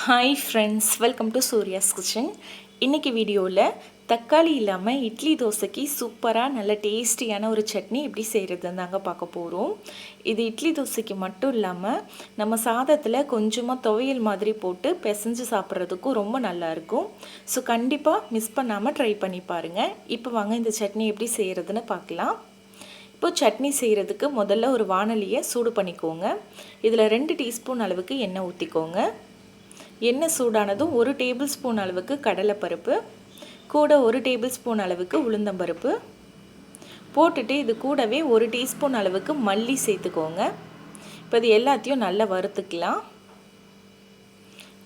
Hi friends welcome to Surya's kitchen இன்றைக்கி வீடியோவில் தக்காளி இல்லாமல் இட்லி தோசைக்கு சூப்பராக நல்ல டேஸ்டியான ஒரு சட்னி எப்படி செய்கிறதுன்னு தாங்க பார்க்க போகிறோம் இது இட்லி தோசைக்கு மட்டும் இல்லாமல் நம்ம சாதத்தில் கொஞ்சமாக துவையல் மாதிரி போட்டு பிசைஞ்சு சாப்பிட்றதுக்கும் ரொம்ப நல்லாயிருக்கும் ஸோ கண்டிப்பாக மிஸ் பண்ணாமல் ட்ரை பண்ணி பாருங்கள் இப்போ வாங்க இந்த சட்னி எப்படி செய்கிறதுன்னு பார்க்கலாம். இப்போ சட்னி செய்கிறதுக்கு முதல்ல ஒரு வானலியை சூடு பண்ணிக்கோங்க. இதில் ரெண்டு டீஸ்பூன் அளவுக்கு எண்ணெய் ஊற்றிக்கோங்க எண்ணெய் சூடானதும் ஒரு டேபிள் ஸ்பூன் அளவுக்கு கடலைப்பருப்பு கூட ஒரு டேபிள் ஸ்பூன் அளவுக்கு உளுந்தம்பருப்பு. போட்டுட்டு இது கூடவே ஒரு டீஸ்பூன் அளவுக்கு மல்லி சேர்த்துக்கோங்க. இப்போ இது எல்லாத்தையும் நல்லா வறுத்துக்கலாம்.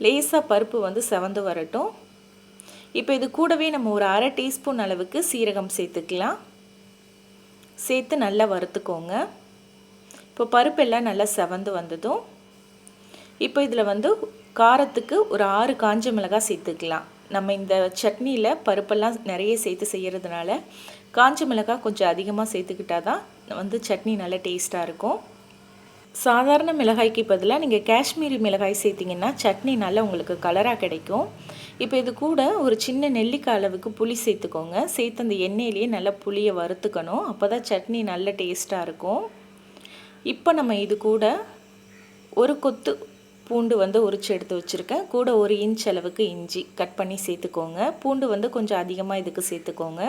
லேசாக பருப்பு வந்து செவந்து வரட்டும். இப்போ இது கூடவே நம்ம ஒரு அரை டீஸ்பூன் அளவுக்கு சீரகம் சேர்த்துக்கலாம். சேர்த்து நல்லா வறுத்துக்கோங்க. இப்போ பருப்பெல்லாம் நல்லா செவந்து வந்ததும் இப்போ இதில் வந்து காரத்துக்கு ஒரு ஆறு காஞ்ச மிளகாய் சேர்த்துக்கலாம். நம்ம இந்த சட்னியில் பருப்பெல்லாம் நிறைய சேர்த்து செய்கிறதுனால காஞ்ச மிளகாய் கொஞ்சம் அதிகமாக சேர்த்துக்கிட்டா தான் வந்து சட்னி நல்லா டேஸ்ட்டாக இருக்கும். சாதாரண மிளகாய்க்கு பதிலாக நீங்கள் காஷ்மீரி மிளகாய் சேர்த்திங்கன்னா சட்னி நல்லா உங்களுக்கு கலராக கிடைக்கும். இப்போ இது கூட ஒரு சின்ன நெல்லிக்காய் அளவுக்கு புளி சேர்த்துக்கோங்க. சேர்த்து அந்த எண்ணெயிலேயே நல்லா புளியை வறுத்துக்கணும். அப்போ தான் சட்னி நல்ல டேஸ்ட்டாக இருக்கும். இப்போ நம்ம இது கூட ஒரு கொத்து பூண்டு வந்து உரிச்சு எடுத்து வச்சுருக்கேன். கூட ஒரு இன்ச் அளவுக்கு இஞ்சி கட் பண்ணி சேர்த்துக்கோங்க. பூண்டு வந்து கொஞ்சம் அதிகமாக இதுக்கு சேர்த்துக்கோங்க.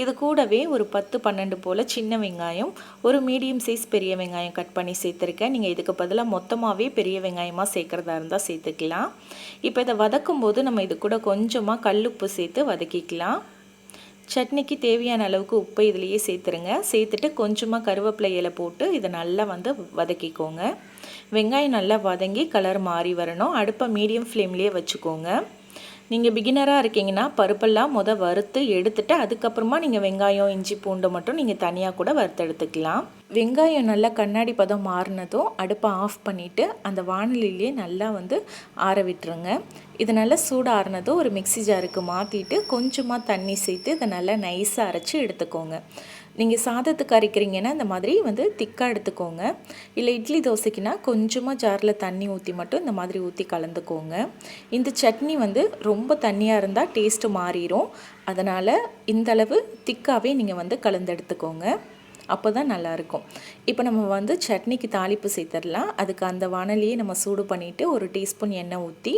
இது கூடவே ஒரு பத்து பன்னெண்டு போல் சின்ன வெங்காயம் ஒரு மீடியம் சைஸ் பெரிய வெங்காயம் கட் பண்ணி சேர்த்துருக்கேன். நீங்கள் இதுக்கு பதிலாக மொத்தமாகவே பெரிய வெங்காயமாக சேர்க்குறதா இருந்தால் சேர்த்துக்கலாம். இப்போ இதை வதக்கும் போது நம்ம இது கூட கொஞ்சமாக கல்லுப்பு சேர்த்து வதக்கிக்கலாம். சட்னிக்கு தேவையான அளவுக்கு உப்பை இதுலேயே சேர்த்துருங்க. சேர்த்துட்டு கொஞ்சமாக கருவேப்பிலை இலை போட்டு இதை நல்லா வந்து வதக்கிக்கோங்க. வெங்காயம் நல்லா வதங்கி கலர் மாறி வரணும். அடுப்பை மீடியம் ஃப்ளேம்லேயே வச்சுக்கோங்க. நீங்கள் பிகினராக இருக்கீங்கன்னா பருப்பெல்லாம் முத வறுத்து எடுத்துட்டு அதுக்கப்புறமா நீங்கள் வெங்காயம் இஞ்சி பூண்டு மட்டும் நீங்கள் தனியாக கூட வறுத்து எடுத்துக்கலாம் வெங்காயம் நல்லா கண்ணாடி பதம் மாறினதும் அடுப்பை ஆஃப் பண்ணிவிட்டு அந்த வானிலையிலே நல்லா வந்து ஆற விட்டுருங்க. இது நல்லா சூடாறினதும் ஒரு மிக்சி ஜாருக்கு மாற்றிட்டு கொஞ்சமாக தண்ணி சேர்த்து இதை நல்லா நைஸாக அரைச்சி எடுத்துக்கோங்க. நீங்கள் சாதத்துக்கு அரைக்கிறீங்கன்னா இந்த மாதிரி வந்து திக்காக எடுத்துக்கோங்க. இல்லை இட்லி தோசைக்குனா கொஞ்சமாக ஜாரில் தண்ணி ஊற்றி மட்டும் இந்த மாதிரி ஊற்றி கலந்துக்கோங்க. இந்த சட்னி வந்து ரொம்ப தண்ணியாக இருந்தால் டேஸ்ட்டு மாறிடும் அதனால் இந்தளவு திக்காகவே நீங்கள் வந்து கலந்து எடுத்துக்கோங்க அப்போ தான் நல்லாயிருக்கும் இப்போ நம்ம வந்து சட்னிக்கு தாளிப்பு சேர்த்துடலாம். அதுக்கு அந்த வானலியே நம்ம சூடு பண்ணிவிட்டு ஒரு டீஸ்பூன் எண்ணெய் ஊற்றி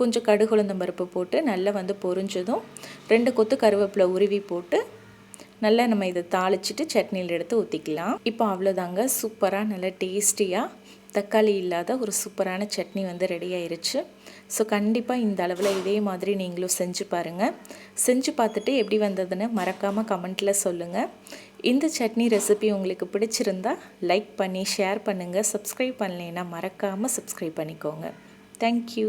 கொஞ்சம் கடுகுழந்தம் பருப்பு போட்டு நல்லா வந்து பொரிஞ்சதும் ரெண்டு கொத்து கருவேப்பிலை உருவி போட்டு நல்லா நம்ம இதை தாளிச்சிட்டு சட்னியில் எடுத்து ஊற்றிக்கலாம் இப்போ அவ்வளோதாங்க. சூப்பராக நல்லா டேஸ்டியாக தக்காளி இல்லாத ஒரு சூப்பரான சட்னி வந்து ரெடி ஆயிருச்சு. ஸோ கண்டிப்பாக இந்த அளவில் இதே மாதிரி நீங்களும் செஞ்சு பாருங்கள் செஞ்சு பார்த்துட்டு எப்படி வந்ததுன்னு மறக்காமல் கமெண்ட்டில் சொல்லுங்கள் இந்த சட்னி ரெசிபி உங்களுக்கு பிடிச்சிருந்தா லைக் பண்ணி ஷேர் பண்ணுங்கள் சப்ஸ்கிரைப் பண்ணலைன்னா மறக்காமல் சப்ஸ்கிரைப் பண்ணிக்கோங்க. தேங்க்யூ